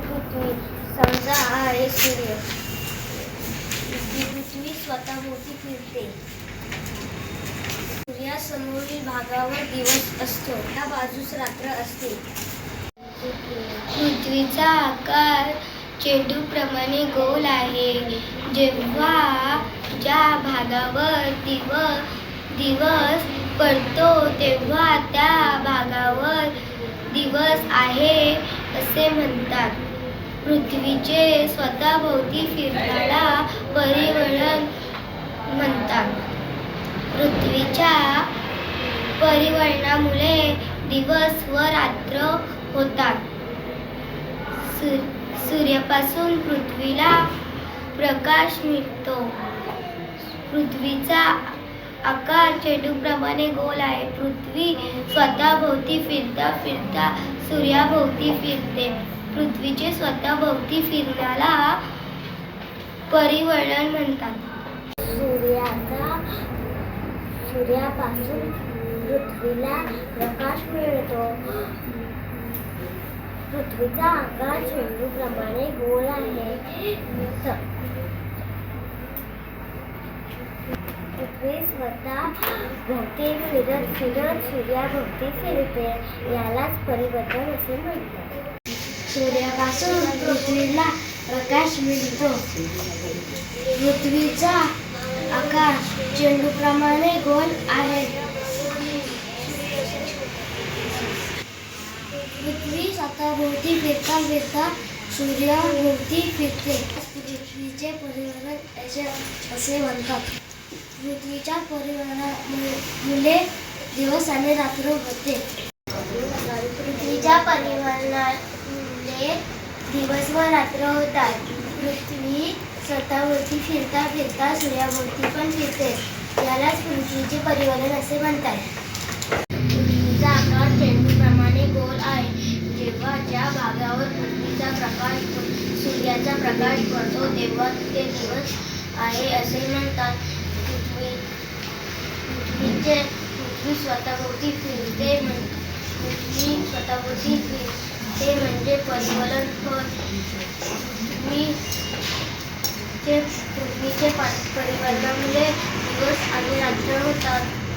पृथ्वी समजा हा आहे सूर्य. पृथ्वी स्वतःभोवती फिरते. सूर्यासमोरील भागावर दिवस असतो त्या बाजूस रात्र असते. पृथ्वीचा आकार चेंडूप्रमाणे गोल आहे. जेव्हा ज्या भागावर दिव दिवस पडतो तेव्हा त्या भागावर दिवस आहे. असे म्हणतात. पृथ्वीचे स्वतःभोवती फिरताला परिवळण म्हणतात. पृथ्वीच्या परिवळणामुळे दिवस व रात्र होतात. सूर सूर्यापासून पृथ्वीला प्रकाश मिळतो. पृथ्वीचा आकार चेंडूप्रमाणे गोल आहे. पृथ्वी स्वतःभोवती फिरता फिरता सूर्याभोवती फिरते. पृथ्वीचे स्वतःभोवती फिरण्याला परिवर्तन म्हणतात. सूर्याचा सूर्यापासून पृथ्वीला प्रकाश मिळतो. पृथ्वीचा आकार चेंडूप्रमाणे गोल आहे. पृथ्वी स्वतः भोवती फिरत फिरत सूर्याभोवती फिरते यालाच परिवर्तन असे म्हणतात. सूर्यापासून पृथ्वीला प्रकाश मिळतो. पृथ्वीचा आकार चेंडूप्रमाणे गोल आहे. पृथ्वी स्वतःभोवती फिरता फिरता सूर्याभोवती फिरते. पृथ्वीचे परिवर्तन असे असे म्हणतात. पृथ्वीच्या परिवहनामुळे दिवस आणि रात्र होते. पृथ्वीच्या परिवहनामुळे दिवस व रात्र होतात. पृथ्वी स्वतःभोवती फिरता फिरता सूर्याभोवती पण फिरते. यालाच पृथ्वीचे परिवहन असे म्हणतात. पृथ्वीचा आकार चेंडूप्रमाणे गोल आहे. जेव्हा ज्या भागावर पृथ्वीचा प्रकाश सूर्याचा प्रकाश पडतो तेव्हा ते दिवस आहे असे म्हणतात. म्हणजे मी स्वतःभोवती फिरते मी स्वतःभोवती फिरते म्हणजे परिवलन होय. पृथ्वी ते पृथ्वीचे परिवर्तनामुळे दिवस आणि रात्र होतात.